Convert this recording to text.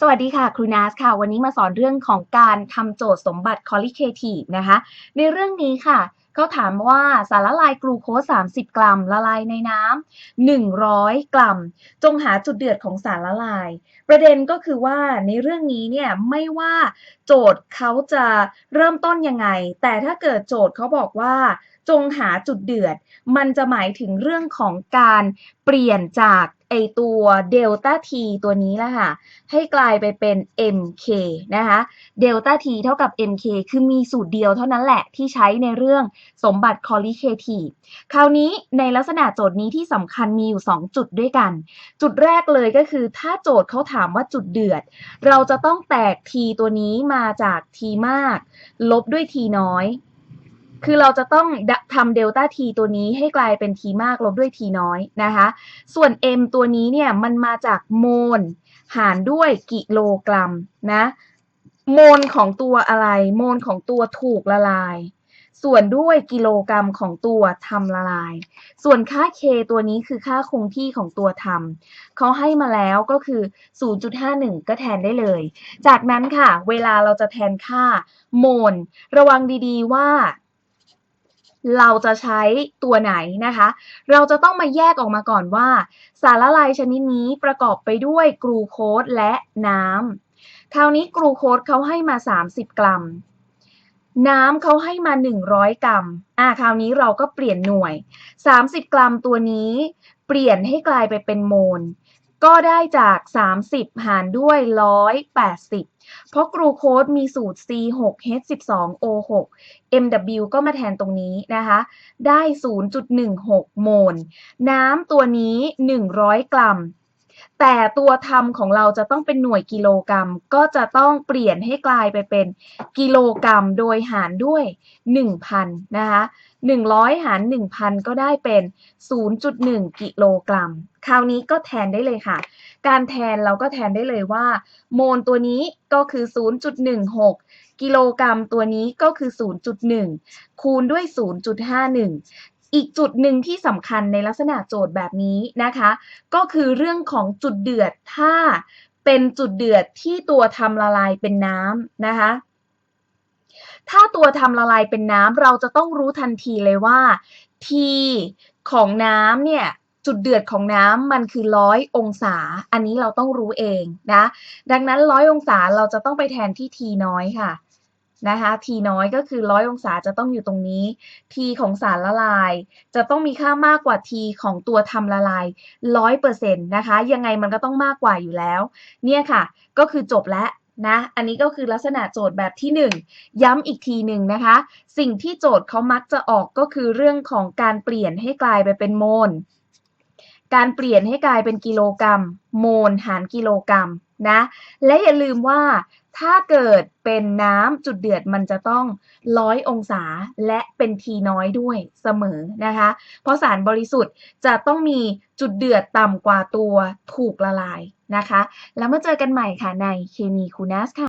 สวัสดีค่ะ ครูนัสค่ะ วันนี้มาสอนเรื่องของการทำโจทย์สมบัติ qualitative นะคะ ในเรื่องนี้ค่ะเขาถามว่าสารละลายกลูโคส 30 กรัม ละลายในน้ำ100 กรัม จงหาจุดเดือดของสารละลาย ประเด็นก็คือว่าในเรื่องนี้เนี่ยไม่ว่าโจทย์เขาจะเริ่มต้นยังไง แต่ถ้าเกิดโจทย์เขาบอกว่าจงหาจุดเดือด มันจะหมายถึงเรื่องของการเปลี่ยนจาก ไอตัวเดลต้าทีตัวนี้แหละค่ะ ให้กลายไปเป็น mk นะคะเดลต้า t เท่ากับ mk คือมีสูตรเดียวเท่านั้นแหละที่ใช้ในเรื่องสมบัติ qualitative คราวนี้ในลักษณะโจทย์นี้ที่สำคัญมีอยู่ 2 จุดด้วยกัน จุดแรกเลยก็คือถ้าโจทย์เขาถามว่าจุดเดือด เราจะต้องแตก t ตัวนี้มาจาก t มาก ลบด้วย t น้อย คือเราจะต้องทำเดลต้า t ตัวนี้ให้กลายเป็น t มากลบด้วย t น้อยนะคะ ส่วน m ตัวนี้เนี่ยมันมาจากโมลหารด้วยกิโลกรัมนะโมลของตัวอะไร โมลของตัวถูกละลาย ส่วนด้วยกิโลกรัมของตัวทำละลาย ส่วนค่า k ตัวนี้คือค่าคงที่ของตัวทำเขาให้มาแล้วก็คือ 0.51 ก็แทนได้เลย จากนั้นค่ะ เวลาเราจะแทนค่าโมลระวังดีๆว่า เราจะใช้ตัวไหนนะคะ เราจะต้องมาแยกออกมาก่อนว่า สารละลายชนิดนี้ประกอบไปด้วยกลูโคสและน้ำคราวนี้กลูโคสเขาให้มา 30 กรัม น้ำเขาให้มา 100 กรัม อ่าคราวนี้เราก็เปลี่ยนหน่วย 30 กรัมตัวนี้เปลี่ยนให้กลายไปเป็นโมล ก็ได้จาก 30 หารด้วย 180 เพราะกรูโคสมีสูตร C6H12O6 MW ก็มาแทนตรงนี้นะคะ ได้ 0.16 โมล น้ำตัวนี้ 100 กรัม แต่ตัวทำของเราจะต้องเป็นหน่วยกิโลกรัม ก็จะต้องเปลี่ยนให้กลายไปเป็นกิโลกรัมโดยหารด้วย 1,000นะคะ100 หาร 1,000 ก็ได้เป็น 0.1 กิโลกรัม คราวนี้ก็แทนได้เลยค่ะ การแทนเราก็แทนได้เลยว่า โมลตัวนี้ก็คือ 0.16 กิโลกรัมตัวนี้ก็คือ 0.1 คูณด้วย 0.51 อีกจุดหนึ่งที่สำคัญในลักษณะโจทย์แบบนี้นะคะ ก็คือเรื่องของจุดเดือดถ้าเป็นจุดเดือดที่ตัวทำละลายเป็นน้ำนะคะ ถ้าตัวทำละลายเป็นน้ำเราจะต้องรู้ทันทีเลยว่า T ของน้ำเนี่ยจุดเดือดของน้ำมันคือร้อยองศา อันนี้เราต้องรู้เองนะ ดังนั้นร้อยองศาเราจะต้องไปแทนที่ T น้อยค่ะ นะคะ t น้อยก็คือ100องศาจะต้องอยู่ตรงนี้ t ของสารละลาย จะต้องมีค่ามากกว่า t ของตัวทำละลาย100%นต์นะคะ ยังไงมันก็ต้องมากกว่าอยู่แล้ว เนี่ยค่ะ ก็คือจบแล้วนะ อันนี้ก็คือลักษณะโจทย์แบบที่ 1 ย้ำอีกทีหนึ่งนะคะ สิ่งที่โจทย์เขามักจะออกก็คือเรื่องของการเปลี่ยนให้กลายไปเป็นโมล การเปลี่ยนให้กลายเป็นกิโลกรัม โมลหารกิโลกรัมนะ และอย่าลืมว่า ถ้าเกิดเป็นน้ำจุดเดือดมันจะต้องร้อยองศาและเป็นทีน้อยด้วยเสมอนะคะ เพราะสารบริสุทธิ์จะต้องมีจุดเดือดต่ำกว่าตัวถูกละลายนะคะ แล้วมาเจอกันใหม่ค่ะในเคมีคูนัสค่ะ